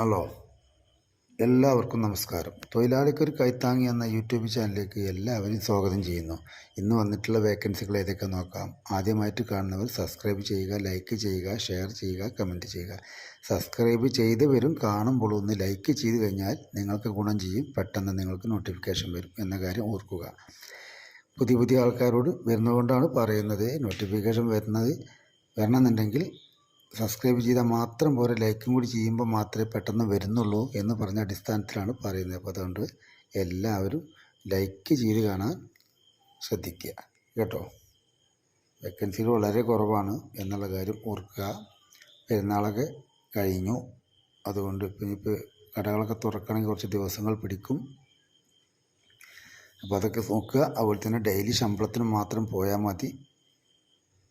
Hello. എല്ലാവർക്കും നമസ്കാരം. തൊഴിലാളിക്കൊരു കൈത്താങ്ങി എന്ന യൂട്യൂബ് ചാനലിലേക്ക് എല്ലാവരെയും സ്വാഗതം ചെയ്യുന്നു. ഇന്ന് വന്നിട്ടുള്ള വേക്കൻസികൾ ഏതൊക്കെ നോക്കാം? ആദ്യമായിട്ട് കാണുന്നവർ സബ്സ്ക്രൈബ് ചെയ്യുക ലൈക്ക് ചെയ്യുക ഷെയർ ചെയ്യുക കമന്റ് ചെയ്യുക. സബ്സ്ക്രൈബ് ചെയ്തവരും കാണുമ്പോൾ ഒന്ന് ലൈക്ക് ചെയ്ത് കഴിഞ്ഞാൽ നിങ്ങൾക്ക് ഗുണം ചെയ്യും പെട്ടെന്ന് നിങ്ങൾക്ക് നോട്ടിഫിക്കേഷൻ വരും എന്ന കാര്യം ഓർക്കുക. പുതിയ പുതിയ ആൾക്കാരോട് വരുന്നതുകൊണ്ടാണ് പറയുന്നത്. നോട്ടിഫിക്കേഷൻ വരുന്നത് വരണമെന്നുണ്ടെങ്കിൽ സബ്സ്ക്രൈബ് ചെയ്താൽ മാത്രം പോരെ ലൈക്കും കൂടി ചെയ്യുമ്പോൾ മാത്രമേ പെട്ടെന്ന് വരുന്നുള്ളൂ എന്ന് പറഞ്ഞ അടിസ്ഥാനത്തിലാണ് പറയുന്നത്. അപ്പോൾ അതുകൊണ്ട് എല്ലാവരും ലൈക്ക് ചെയ്ത് കാണാൻ ശ്രദ്ധിക്കുക കേട്ടോ. വേക്കൻസികൾ വളരെ കുറവാണ് എന്നുള്ള കാര്യം ഓർക്കുക. പെരുന്നാളൊക്കെ കഴിഞ്ഞു. അതുകൊണ്ട് ഇപ്പം ഇനിയിപ്പോൾ കടകളൊക്കെ തുറക്കണമെങ്കിൽ കുറച്ച് ദിവസങ്ങൾ പിടിക്കും. അപ്പോൾ അതൊക്കെ നോക്കുക. അതുപോലെ തന്നെ ഡെയിലി ശമ്പളത്തിന് മാത്രം പോയാൽ മതി.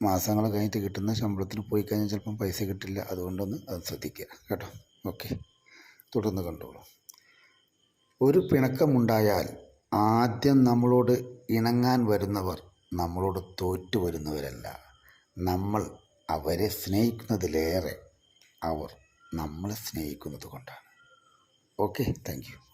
മാസങ്ങൾ കഴിഞ്ഞിട്ട് കിട്ടുന്ന ശമ്പളത്തിന് പോയി കഴിഞ്ഞാൽ ചിലപ്പം പൈസ കിട്ടില്ല. അതുകൊണ്ടൊന്ന് അത് ശ്രദ്ധിക്കുക കേട്ടോ. ഓക്കെ. തുടർന്ന് കണ്ടോളൂ. ഒരു പിണക്കമുണ്ടായാൽ ആദ്യം നമ്മളോട് ഇണങ്ങാൻ വരുന്നവർ നമ്മളോട് തോറ്റു വരുന്നവരല്ല. നമ്മൾ അവരെ സ്നേഹിക്കുന്നതിലേറെ അവർ നമ്മളെ സ്നേഹിക്കുന്നത് കൊണ്ടാണ്. ഓക്കെ. താങ്ക്